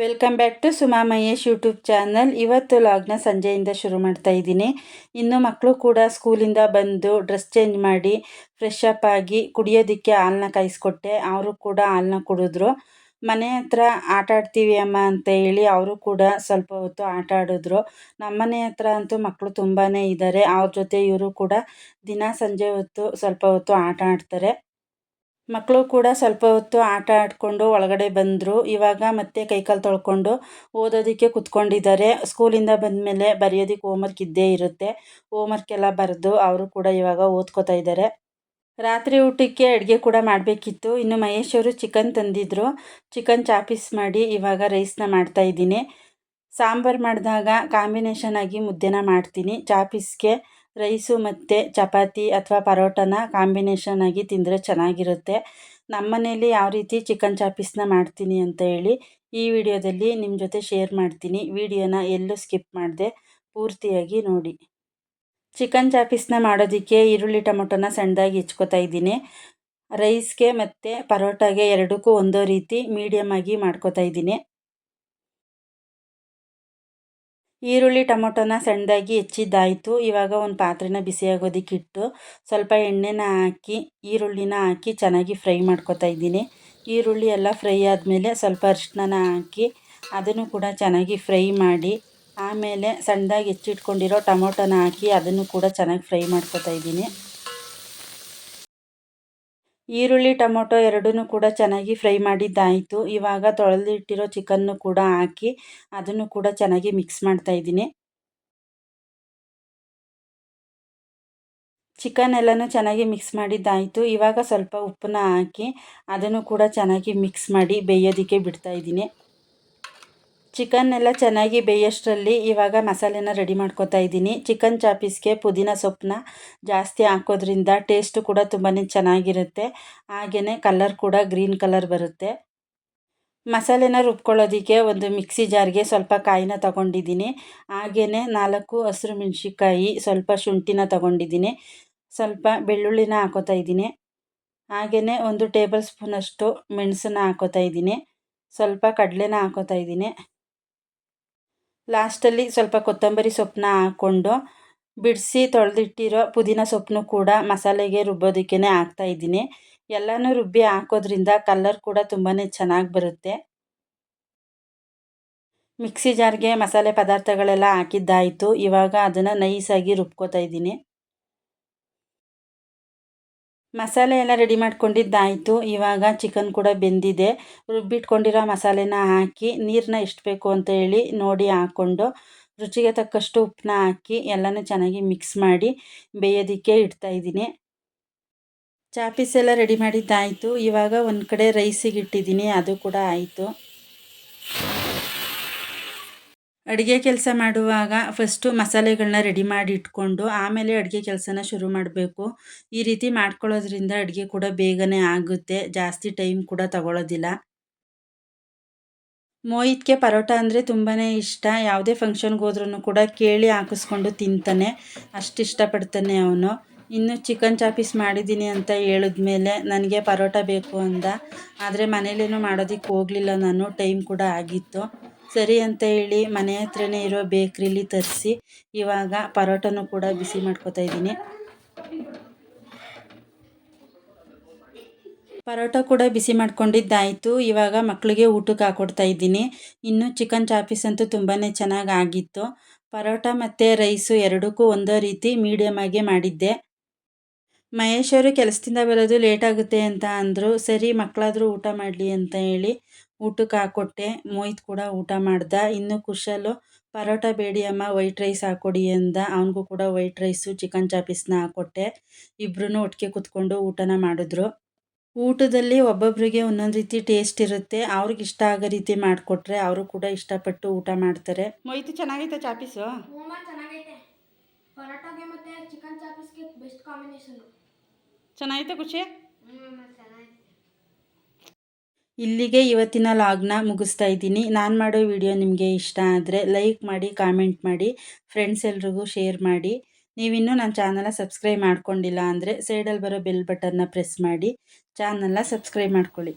Welcome back to Suma Mahesh YouTube channel ಇವತ್ತು ಲಾಗ್ನ ಸಂಜೆಯಿಂದ ಶುರು ಮಾಡ್ತಾ ಇದ್ದೀನಿ. ಇನ್ನು ಮಕ್ಕಳು ಕೂಡ ಸ್ಕೂಲಿಂದ ಬಂದು ಡ್ರೆಸ್ ಚೇಂಜ್ ಮಾಡಿ ಫ್ರೆಶ್ ಅಪ್ ಆಗಿ ಕುಡಿಯೋದಕ್ಕೆ ಹಾಲನ್ನ ಕಾಯಿಸ್ಕೊಟ್ಟೆ. ಅವರು ಕೂಡ ಹಾಲನ್ನ ಕುಡಿದ್ರು. ಮನೆ ಹತ್ರ ಆಟ ಆಡ್ತೀವಿ ಅಮ್ಮ ಅಂತ ಹೇಳಿ ಅವರು ಕೂಡ ಸ್ವಲ್ಪ ಹೊತ್ತು ಆಟ ಆಡಿದ್ರು. ನಮ್ಮ ಮನೆ ಹತ್ರ ಅಂತೂ ಮಕ್ಕಳು ತುಂಬಾ ಇದ್ದಾರೆ ಅವ್ರ ಜೊತೆ ಇವರು ಕೂಡ ದಿನ ಸಂಜೆ ಹೊತ್ತು ಸ್ವಲ್ಪ ಹೊತ್ತು ಆಟ ಆಡ್ತಾರೆ. ಮಕ್ಕಳು ಕೂಡ ಸ್ವಲ್ಪ ಹೊತ್ತು ಆಟ ಆಡಿಕೊಂಡು ಒಳಗಡೆ ಬಂದರು. ಇವಾಗ ಮತ್ತೆ ಕೈಕಾಲು ತೊಳ್ಕೊಂಡು ಓದೋದಕ್ಕೆ ಕುತ್ಕೊಂಡಿದ್ದಾರೆ. ಸ್ಕೂಲಿಂದ ಬಂದಮೇಲೆ ಬರೆಯೋದಕ್ಕೆ ಹೋಮ್ವರ್ಕ್ ಇದ್ದೇ ಇರುತ್ತೆ. ಹೋಮ್ವರ್ಕ್ ಎಲ್ಲ ಬರೆದು ಅವರು ಕೂಡ ಇವಾಗ ಓದ್ಕೋತಾ ಇದ್ದಾರೆ. ರಾತ್ರಿ ಊಟಕ್ಕೆ ಅಡುಗೆ ಕೂಡ ಮಾಡಬೇಕಿತ್ತು. ಇನ್ನು ಮಹೇಶ್ ಅವರು ಚಿಕನ್ ತಂದಿದ್ದರು ಚಿಕನ್ ಚಾಪೀಸ್ ಮಾಡಿ ಇವಾಗ ರೈಸ್ನ ಮಾಡ್ತಾಯಿದ್ದೀನಿ ಸಾಂಬಾರು ಮಾಡಿದಾಗ ಕಾಂಬಿನೇಷನ್ ಆಗಿ ಮುದ್ದೆನ ಮಾಡ್ತೀನಿ. ಚಾಪೀಸ್ಗೆ ರೈಸು ಮತ್ತು ಚಪಾತಿ ಅಥವಾ ಪರೋಟನ ಕಾಂಬಿನೇಷನ್ ಆಗಿ ತಿಂದರೆ ಚೆನ್ನಾಗಿರುತ್ತೆ. ನಮ್ಮನೇಲಿ ಯಾವ ರೀತಿ ಚಿಕನ್ ಚಾಪೀಸ್ನ ಮಾಡ್ತೀನಿ ಅಂತ ಹೇಳಿ ಈ ವಿಡಿಯೋದಲ್ಲಿ ನಿಮ್ಮ ಜೊತೆ ಶೇರ್ ಮಾಡ್ತೀನಿ. ವಿಡಿಯೋನ ಎಲ್ಲೂ ಸ್ಕಿಪ್ ಮಾಡಿದೆ ಪೂರ್ತಿಯಾಗಿ ನೋಡಿ. ಚಿಕನ್ ಚಾಪೀಸ್ನ ಮಾಡೋದಕ್ಕೆ ಈರುಳ್ಳಿ ಟೊಮೊಟೊನ ಸಣ್ಣದಾಗಿ ಹೆಚ್ಕೋತಾ ಇದ್ದೀನಿ. ರೈಸ್ಗೆ ಮತ್ತು ಪರೋಟಾಗೆ ಎರಡಕ್ಕೂ ಒಂದೋ ರೀತಿ ಮೀಡಿಯಮ್ ಆಗಿ ಮಾಡ್ಕೋತಾ ಇದ್ದೀನಿ. ಈರುಳ್ಳಿ ಟೊಮೊಟೊನ ಸಣ್ಣದಾಗಿ ಹೆಚ್ಚಿದ್ದಾಯಿತು. ಇವಾಗ ಒಂದು ಪಾತ್ರೆನ ಬಿಸಿಯಾಗೋದಕ್ಕೆ ಇಟ್ಟು ಸ್ವಲ್ಪ ಎಣ್ಣೆನ ಹಾಕಿ, ಈರುಳ್ಳಿನ ಹಾಕಿ ಚೆನ್ನಾಗಿ ಫ್ರೈ ಮಾಡ್ಕೊತಾ ಇದ್ದೀನಿ. ಈರುಳ್ಳಿ ಎಲ್ಲ ಫ್ರೈ ಆದಮೇಲೆ ಸ್ವಲ್ಪ ಅರಿಶಿಣನ ಹಾಕಿ ಅದನ್ನು ಕೂಡ ಚೆನ್ನಾಗಿ ಫ್ರೈ ಮಾಡಿ, ಆಮೇಲೆ ಸಣ್ಣದಾಗಿ ಹೆಚ್ಚಿಟ್ಕೊಂಡಿರೋ ಟೊಮೊಟೊನ ಹಾಕಿ ಅದನ್ನು ಕೂಡ ಚೆನ್ನಾಗಿ ಫ್ರೈ ಮಾಡ್ಕೊತಾ ಇದ್ದೀನಿ. ಈರುಳ್ಳಿ, ಟೊಮೊಟೊ ಎರಡನ್ನೂ ಕೂಡ ಚೆನ್ನಾಗಿ ಫ್ರೈ ಮಾಡಿದ್ದಾಯಿತು. ಇವಾಗ ತೊಳೆದಿಟ್ಟಿರೋ ಚಿಕನ್ನು ಕೂಡ ಹಾಕಿ ಅದನ್ನು ಕೂಡ ಚೆನ್ನಾಗಿ ಮಿಕ್ಸ್ ಮಾಡ್ತಾ ಇದ್ದೀನಿ. ಚಿಕನ್ ಎಲ್ಲನೂ ಚೆನ್ನಾಗಿ ಮಿಕ್ಸ್ ಮಾಡಿದ್ದಾಯಿತು. ಇವಾಗ ಸ್ವಲ್ಪ ಉಪ್ಪನ್ನ ಹಾಕಿ ಅದನ್ನು ಕೂಡ ಚೆನ್ನಾಗಿ ಮಿಕ್ಸ್ ಮಾಡಿ ಬೇಯೋದಕ್ಕೆ ಬಿಡ್ತಾ ಇದ್ದೀನಿ. ಚಿಕನ್ ಎಲ್ಲ ಚೆನ್ನಾಗಿ ಬೇಯೋಷ್ಟರಲ್ಲಿ ಇವಾಗ ಮಸಾಲೆನ ರೆಡಿ ಮಾಡ್ಕೋತಾ ಇದ್ದೀನಿ. ಚಿಕನ್ ಚಾಪೀಸ್ಗೆ ಪುದೀನ ಸೊಪ್ಪನ್ನ ಜಾಸ್ತಿ ಹಾಕೋದ್ರಿಂದ ಟೇಸ್ಟು ಕೂಡ ತುಂಬಾ ಚೆನ್ನಾಗಿರುತ್ತೆ. ಹಾಗೆಯೇ ಕಲರ್ ಕೂಡ ಗ್ರೀನ್ ಕಲರ್ ಬರುತ್ತೆ. ಮಸಾಲೆನ ರುಬ್ಕೊಳ್ಳೋದಕ್ಕೆ ಒಂದು ಮಿಕ್ಸಿ ಜಾರ್ಗೆ ಸ್ವಲ್ಪ ಕಾಯಿನ ತಗೊಂಡಿದ್ದೀನಿ. ಹಾಗೆಯೇ ನಾಲ್ಕು ಹಸಿರು ಮೆಣಸಿನ್ಕಾಯಿ, ಸ್ವಲ್ಪ ಶುಂಠಿನ ತಗೊಂಡಿದ್ದೀನಿ. ಸ್ವಲ್ಪ ಬೆಳ್ಳುಳ್ಳಿನ ಹಾಕೋತಾ ಇದ್ದೀನಿ. ಹಾಗೆಯೇ ಒಂದು ಟೇಬಲ್ ಸ್ಪೂನಷ್ಟು ಮೆಣಸನ್ನ ಹಾಕೋತಾ ಇದ್ದೀನಿ. ಸ್ವಲ್ಪ ಕಡಲೆನ ಹಾಕೋತಾ ಇದ್ದೀನಿ. ಲಾಸ್ಟಲ್ಲಿ ಸ್ವಲ್ಪ ಕೊತ್ತಂಬರಿ ಸೊಪ್ಪನ್ನ ಹಾಕ್ಕೊಂಡು ಬಿಡಿಸಿ ತೊಳೆದಿಟ್ಟಿರೋ ಪುದೀನ ಸೊಪ್ಪನ್ನು ಕೂಡ ಮಸಾಲೆಗೆ ರುಬ್ಬೋದಕ್ಕೆ ಹಾಕ್ತಾಯಿದ್ದೀನಿ ಎಲ್ಲನೂ ರುಬ್ಬಿ ಹಾಕೋದ್ರಿಂದ ಕಲ್ಲರ್ ಕೂಡ ತುಂಬಾ ಚೆನ್ನಾಗಿ ಬರುತ್ತೆ. ಮಿಕ್ಸಿ ಜಾರ್ಗೆ ಮಸಾಲೆ ಪದಾರ್ಥಗಳೆಲ್ಲ ಹಾಕಿದ್ದಾಯಿತು. ಇವಾಗ ಅದನ್ನು ನೈಸಾಗಿ ರುಬ್ಕೋತಾ ಇದ್ದೀನಿ. ಮಸಾಲೆ ಎಲ್ಲ ರೆಡಿ ಮಾಡ್ಕೊಂಡಿದ್ದಾಯಿತು. ಇವಾಗ ಚಿಕನ್ ಕೂಡ ಬೆಂದಿದೆ. ರುಬ್ಬಿಟ್ಕೊಂಡಿರೋ ಮಸಾಲೆನ ಹಾಕಿ ನೀರನ್ನ ಎಷ್ಟು ಬೇಕು ಅಂತ ಹೇಳಿ ನೋಡಿ ಹಾಕ್ಕೊಂಡು ರುಚಿಗೆ ತಕ್ಕಷ್ಟು ಉಪ್ಪನ್ನ ಹಾಕಿ ಎಲ್ಲನೂ ಚೆನ್ನಾಗಿ ಮಿಕ್ಸ್ ಮಾಡಿ ಬೇಯೋದಕ್ಕೆ ಇಡ್ತಾಯಿದ್ದೀನಿ ಚಾಪೀಸ್ ಎಲ್ಲ ರೆಡಿ ಮಾಡಿದ್ದಾಯಿತು. ಇವಾಗ ಒಂದು ಕಡೆ ರೈಸಿಗೆ ಇಟ್ಟಿದ್ದೀನಿ. ಅದು ಕೂಡ ಆಯಿತು. ಅಡುಗೆ ಕೆಲಸ ಮಾಡುವಾಗ ಫಸ್ಟು ಮಸಾಲೆಗಳನ್ನ ರೆಡಿ ಮಾಡಿ ಇಟ್ಕೊಂಡು ಆಮೇಲೆ ಅಡುಗೆ ಕೆಲಸನ ಶುರು ಮಾಡಬೇಕು. ಈ ರೀತಿ ಮಾಡ್ಕೊಳ್ಳೋದ್ರಿಂದ ಅಡುಗೆ ಕೂಡ ಬೇಗನೆ ಆಗುತ್ತೆ. ಜಾಸ್ತಿ ಟೈಮ್ ಕೂಡ ತಗೊಳ್ಳೋದಿಲ್ಲ ಮೋಹಿತ್ಗೆ ಪರೋಟ ಅಂದರೆ ತುಂಬಾ ಇಷ್ಟ. ಯಾವುದೇ ಫಂಕ್ಷನ್ಗೆ ಹೋದ್ರೂ ಕೂಡ ಕೇಳಿ ಹಾಕಿಸ್ಕೊಂಡು ತಿಂತಾನೆ. ಅಷ್ಟು ಇಷ್ಟಪಡ್ತಾನೆ ಅವನು. ಇನ್ನು ಚಿಕನ್ ಚಾಪೀಸ್ ಮಾಡಿದ್ದೀನಿ ಅಂತ ಹೇಳಿದ್ಮೇಲೆ ನನಗೆ ಪರೋಟ ಬೇಕು ಅಂದ. ಆದರೆ ಮನೇಲೇನೂ ಮಾಡೋದಕ್ಕೆ ಹೋಗಲಿಲ್ಲ ನಾನು. ಟೈಮ್ ಕೂಡ ಆಗಿತ್ತು. ಸರಿ ಅಂತ ಹೇಳಿ ಮನೆ ಹತ್ರನೇ ಇರೋ ಬೇಕ್ರಿಲಿ ತರಿಸಿ ಇವಾಗ ಪರೋಟನೂ ಕೂಡ ಬಿಸಿ ಮಾಡ್ಕೊತಾ ಇದ್ದೀನಿ. ಪರೋಟ ಕೂಡ ಬಿಸಿ ಮಾಡ್ಕೊಂಡಿದ್ದಾಯಿತು. ಇವಾಗ ಮಕ್ಕಳಿಗೆ ಊಟಕ್ಕೆ ಹಾಕೊಡ್ತಾ ಇದ್ದೀನಿ. ಇನ್ನು ಚಿಕನ್ ಚಾಪೀಸ್ ಅಂತೂ ತುಂಬಾ ಚೆನ್ನಾಗಿ ಆಗಿತ್ತು. ಪರೋಟ ಮತ್ತು ರೈಸು ಎರಡಕ್ಕೂ ಒಂದೇ ರೀತಿ ಮೀಡಿಯಮ್ ಆಗಿ ಮಾಡಿದ್ದೆ. ಮಹೇಶ್ ಅವರು ಕೆಲಸದಿಂದ ಬರೋದು ಲೇಟ್ ಆಗುತ್ತೆ ಅಂತ ಅಂದರು. ಸರಿ ಮಕ್ಕಳಾದರೂ ಊಟ ಮಾಡಲಿ ಅಂತ ಹೇಳಿ ಊಟಕ್ಕೆ ಹಾಕ್ಕೊಟ್ಟೆ ಮೋಹಿತ್ ಕೂಡ ಊಟ ಮಾಡ್ದ. ಇನ್ನು ಕುಶಲು ಪರೋಟ ಬೇಡಿ ಅಮ್ಮ ವೈಟ್ ರೈಸ್ ಹಾಕ್ಕೊಡಿ ಅಂದ ಅವನಿಗೂ ಕೂಡ ವೈಟ್ ರೈಸು ಚಿಕನ್ ಚಾಪೀಸ್ನ ಹಾಕ್ಕೊಟ್ಟೆ ಇಬ್ಬರೂ ಒಟ್ಟಿಗೆ ಕುತ್ಕೊಂಡು ಊಟನ ಮಾಡಿದ್ರು. ಊಟದಲ್ಲಿ ಒಬ್ಬೊಬ್ಬರಿಗೆ ಒಂದೊಂದು ರೀತಿ ಟೇಸ್ಟ್ ಇರುತ್ತೆ. ಅವ್ರಿಗೆ ಇಷ್ಟ ಆಗೋ ರೀತಿ ಮಾಡಿಕೊಟ್ರೆ ಅವರು ಕೂಡ ಇಷ್ಟಪಟ್ಟು ಊಟ ಮಾಡ್ತಾರೆ. ಮೊಯ್ತು ಚೆನ್ನಾಗೈತೆ ಚಾಪೀಸು ಚೆನ್ನಾಗೈತೆ. ಖುಷಿ? ಇಲ್ಲಿಗೆ ಇವತ್ತಿನ ಲಾಗ್ನ ಮುಗಿಸ್ತಾ ಇದ್ದೀನಿ. ನಾನು ಮಾಡೋ ವಿಡಿಯೋ ನಿಮಗೆ ಇಷ್ಟ ಆದರೆ ಲೈಕ್ ಮಾಡಿ ಕಾಮೆಂಟ್ ಮಾಡಿ ಫ್ರೆಂಡ್ಸ್ ಎಲ್ರಿಗೂ ಶೇರ್ ಮಾಡಿ. ನೀವಿನ್ನೂ ನನ್ನ ಚಾನಲ್ನ ಸಬ್ಸ್ಕ್ರೈಬ್ ಮಾಡ್ಕೊಂಡಿಲ್ಲ ಅಂದರೆ ಸೈಡಲ್ಲಿ ಬರೋ ಬೆಲ್ ಬಟನ್ನ ಪ್ರೆಸ್ ಮಾಡಿ. ಚಾನಲ್ನ ಸಬ್ಸ್ಕ್ರೈಬ್ ಮಾಡ್ಕೊಳ್ಳಿ.